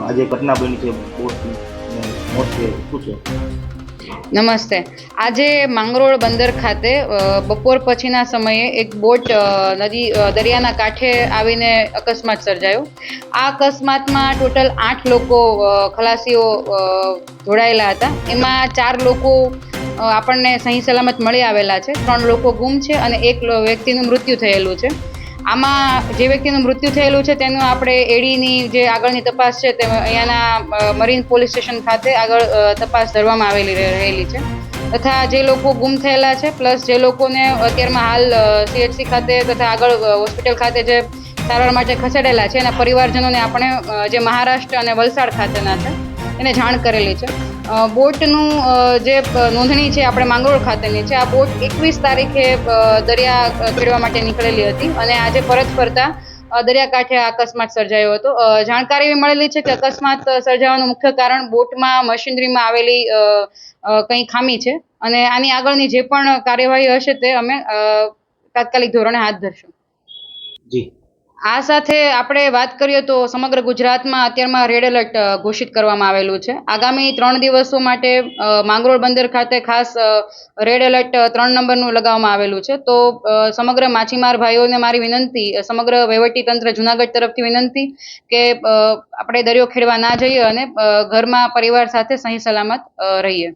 આજે ઘટના બની છે મોટે શું નમસ્તે. આજે માંગરોળ બંદર ખાતે બપોર પછીના સમયે એક બોટ નદી દરિયાના કાંઠે આવીને અકસ્માત સર્જાયો. આ અકસ્માતમાં ટોટલ આઠ લોકો ખલાસીઓ જોડાયેલા હતા. એમાં ચાર લોકો આપણને સહી સલામત મળી આવેલા છે. ત્રણ લોકો ગુમ છે અને એક વ્યક્તિનું મૃત્યુ થયેલું છે. આમાં જે વ્યક્તિનું મૃત્યુ થયેલું છે, તેનું આપણે એડીની જે આગળની તપાસ છે તે અહીંયાના મરીન પોલીસ સ્ટેશન ખાતે આગળ તપાસ ધરવામાં આવેલી રહેલી છે. તથા જે લોકો ગુમ થયેલા છે, પ્લસ જે લોકોને અત્યારમાં હાલ સીએચસી ખાતે તથા આગળ હોસ્પિટલ ખાતે જે સારવાર માટે ખસેડેલા છે, એના પરિવારજનોને આપણે જે મહારાષ્ટ્ર અને વલસાડ ખાતેના છે, એને જાણ કરેલી છે. બોટનું જે નોંધણી છે આપણે માંગરોળ ખાતેની છે, આ બોટ એકવીસ તારીખે દરિયા ખેડવા માટે નીકળેલી હતી અને આજે પરત ફરતા દરિયાકાંઠે આ અકસ્માત સર્જાયો હતો. જાણકારી એવી મળેલી છે કે અકસ્માત સર્જાવાનું મુખ્ય કારણ બોટમાં, મશીનરીમાં આવેલી કંઈ ખામી છે અને આની આગળની જે પણ કાર્યવાહી હશે તે અમે તાત્કાલિક ધોરણે હાથ ધરશું. જી. આ સાથે આપણે વાત કરીએ તો સમગ્ર ગુજરાતમાં અત્યારમાં રેડ એલર્ટ ઘોષિત કરવામાં આવેલું છે. આગામી ત્રણ દિવસો માટે માંગરોળ બંદર ખાતે ખાસ રેડ એલર્ટ ત્રણ નંબરનું લગાવવામાં આવેલું છે. તો સમગ્ર માછીમાર ભાઈઓને મારી વિનંતી સમગ્ર વહીવટી તંત્ર જુનાગઢ તરફથી વિનંતી કે આપણે દરિયો ખેડવા ના જઈએ અને ઘરમાં પરિવાર સાથે સહી સલામત રહીએ.